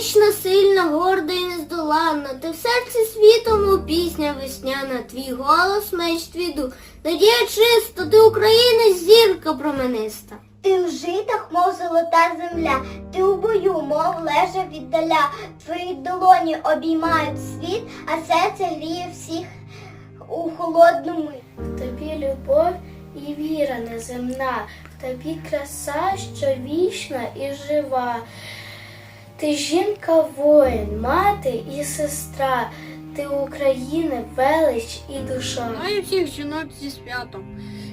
Велична, сильна, горда і нездоланна, ти в серці світому пісня весняна, твій голос меч твій дух, надія чиста, ти українець, зірка промениста. Ти в житах, мов золота земля, ти у бою, мов лежа віддаля. Твої долоні обіймають світ, а серце гріє всіх у холодну мить. В тобі любов і віра неземна, в тобі краса, що вічна і жива. Ти жінка воїн, мати і сестра, ти України велич і душа. Вітаю всіх жінок зі святом.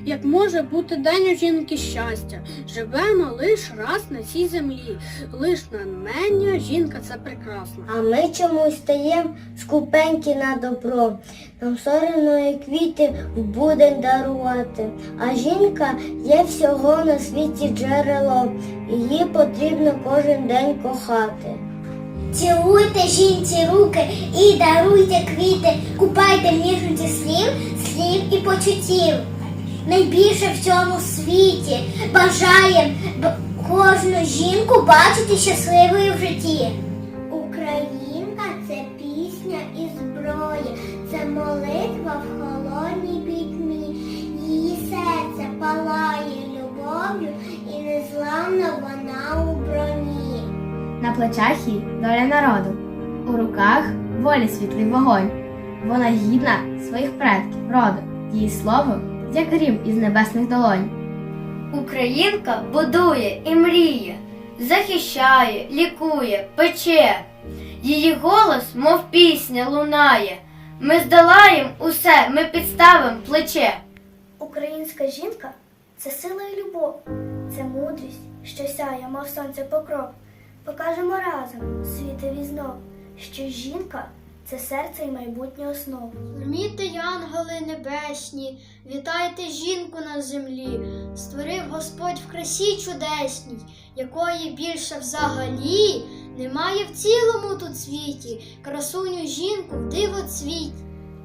Як може бути день у жінки щастя? Живемо лиш раз на цій землі. Лиш на мення жінка це прекрасна. А ми чомусь стаєм скупенькі на добро. Нам соромно і квіти в будень дарувати. А жінка є всього на світі джерело, її потрібно кожен день кохати. Цілуйте жінці руки і даруйте квіти, купайте в ніжності слів, слів і почуттів. Найбільше в цьому світі бажаєм б- кожну жінку бачити щасливою в житті. Українка це пісня і зброя, це молитва в холодній пітьмі. Її серце палає любов'ю і незламна вона у броні. На плечах її доля народу, у руках волі світлий вогонь. Вона гідна своїх предків, роду, її слово, як грім із небесних долонь. Українка будує і мріє, захищає, лікує, пече. Її голос, мов пісня, лунає. Ми здолаєм усе, ми підставим плече. Українська жінка це сила і любов, це мудрість, що сяє, мов сонце покров. Покажемо разом світові знов, що жінка це серце і майбутнє основ. Зумійте, янголи небесні, вітайте жінку на землі, створив Господь в красі чудесній, якої більше взагалі немає в цілому тут світі, красуню жінку в диво цвіт.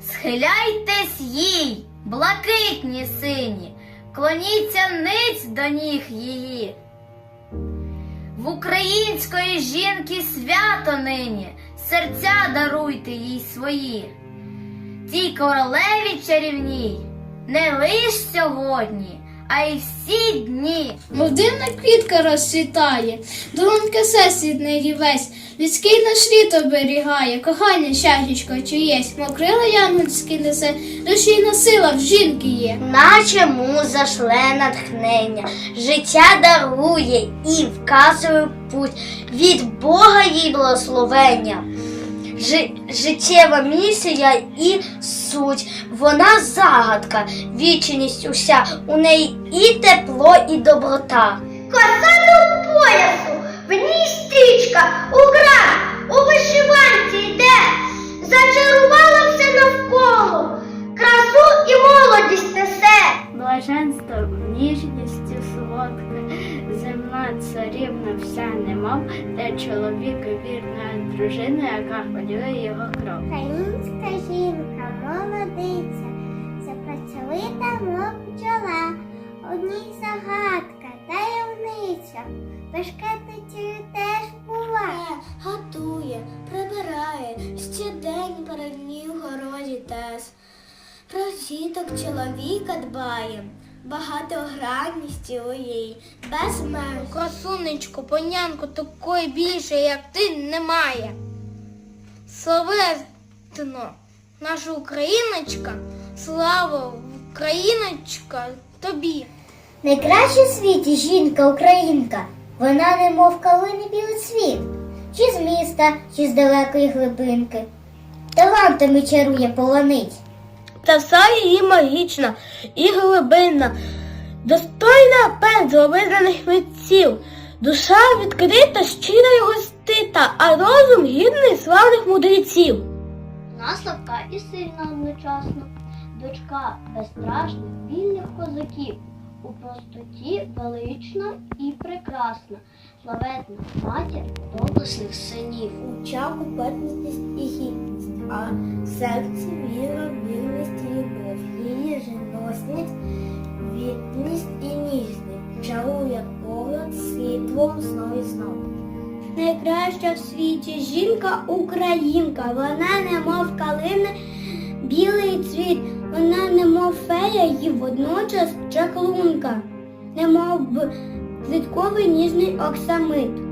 Схиляйтесь їй, блакитні сині, клоніться ниць до ніг її. В української жінки свято нині, серця даруйте їй свої. Тій королеві чарівній, не лиш сьогодні, а й всі дні. Мов квітка розцвітає, думка всесвітний рівець, людський наш літ оберігає, кохання щастячко чиєсь, мокрила янгольські несе, душійна сила в жінки є. Наче муза шле натхнення, життя дарує і вказує путь від Бога їй благословення. Жи- життєва місія і суть, вона загадка, вічність уся, у неї і тепло, і доброта. Коса до поясу, в ній стрічка, у гра, у вишиванці царівна вся немов, де чоловіка вірна дружина, яка хвилює його кров. Українська жінка, молодиця, запрацьовита, мов бджола, одній загадка, таємниця, бешкетницею теж буває. Готує, прибирає, ще день перед ній в городі тес. Про діток чоловіка дбає, багатогранності у їй, без меж. Красунечко, понянко, такої більше, як ти, немає. Славетно, наша Україночка, слава Україночка тобі. Найкраща в світі жінка українка, вона немов калини білий світ, чи з міста, чи з далекої глибинки. Талантами чарує полонить. Та вся її магічна і глибинна, достойна пензла визнаних митців, душа відкрита, щира й гостита, а розум гідний славних мудреців. Вона і сильна одночасно, дочка безстрашних вільних козаків, у простоті велична і прекрасна, славетна матір доблесних синів. У чаку петність і гідність, а серці віра, вірність любов, її жіносність, вітність і ніжність, чарує погляд світлом знов і знов. найкраща в світі. Жінка українка, вона немов калина, білий цвіт, вона немов фея і водночас чаклунка, немов б ніжний оксамит.